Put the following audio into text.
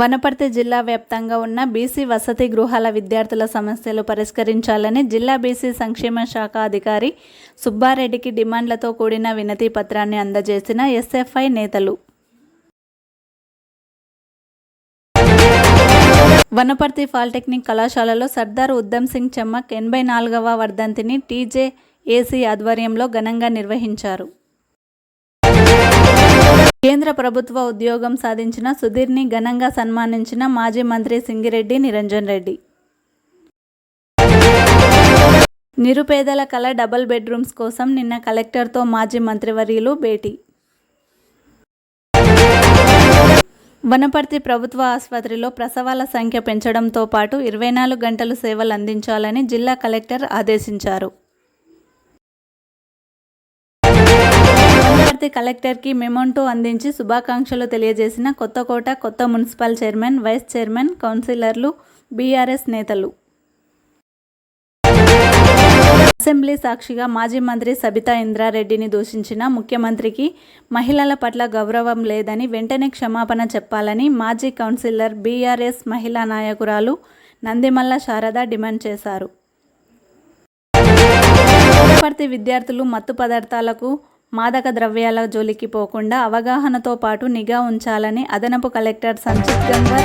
వనపర్తి జిల్లా వ్యాప్తంగా ఉన్న బీసీ వసతి గృహాల విద్యార్థుల సమస్యలు పరిష్కరించాలని జిల్లా బీసీ సంక్షేమ శాఖ అధికారి సుబ్బారెడ్డికి డిమాండ్లతో కూడిన వినతి పత్రాన్ని అందజేసిన ఎస్ఎఫ్ఐ నేతలు. వనపర్తి పాలిటెక్నిక్ కళాశాలలో సర్దార్ ఉద్దమ్ సింగ్ చెమ్మక్ ఎనభై నాలుగవ వర్ధంతిని టీజే ఏసీ ఆధ్వర్యంలో ఘనంగా నిర్వహించారు. కేంద్ర ప్రభుత్వ ఉద్యోగం సాధించిన సుధీర్ని ఘనంగా సన్మానించిన మాజీ మంత్రి సింగిరెడ్డి నిరంజన్ రెడ్డి. నిరుపేదల కల డబుల్ బెడ్రూమ్స్ కోసం నిన్న కలెక్టర్తో మాజీ మంత్రివర్యులు భేటీ. వనపర్తి ప్రభుత్వ ఆసుపత్రిలో ప్రసవాల సంఖ్య పెంచడంతో పాటు ఇరవై నాలుగు గంటలు సేవలు అందించాలని జిల్లా కలెక్టర్ ఆదేశించారు. వనపర్తి కలెక్టర్కి మెమోంటో అందించి శుభాకాంక్షలు తెలియజేసిన కొత్తకోట కొత్త మున్సిపల్ చైర్మన్ వైస్ చైర్మన్ కౌన్సిలర్లు బీఆర్ఎస్ నేతలు. అసెంబ్లీ సాక్షిగా మాజీ మంత్రి సబితా ఇంద్రారెడ్డిని దూషించిన ముఖ్యమంత్రికి మహిళల పట్ల గౌరవం లేదని వెంటనే క్షమాపణ చెప్పాలని మాజీ కౌన్సిలర్ బీఆర్ఎస్ మహిళా నాయకురాలు నందిమల్ల శారద డిమాండ్ చేశారు. వనపర్తి విద్యార్థులు మత్తు పదార్థాలకు మాదక ద్రవ్యాల జోలికి పోకుండా అవగాహనతో పాటు నిఘా ఉంచాలని అదనపు కలెక్టర్ సంచిత్ గంగా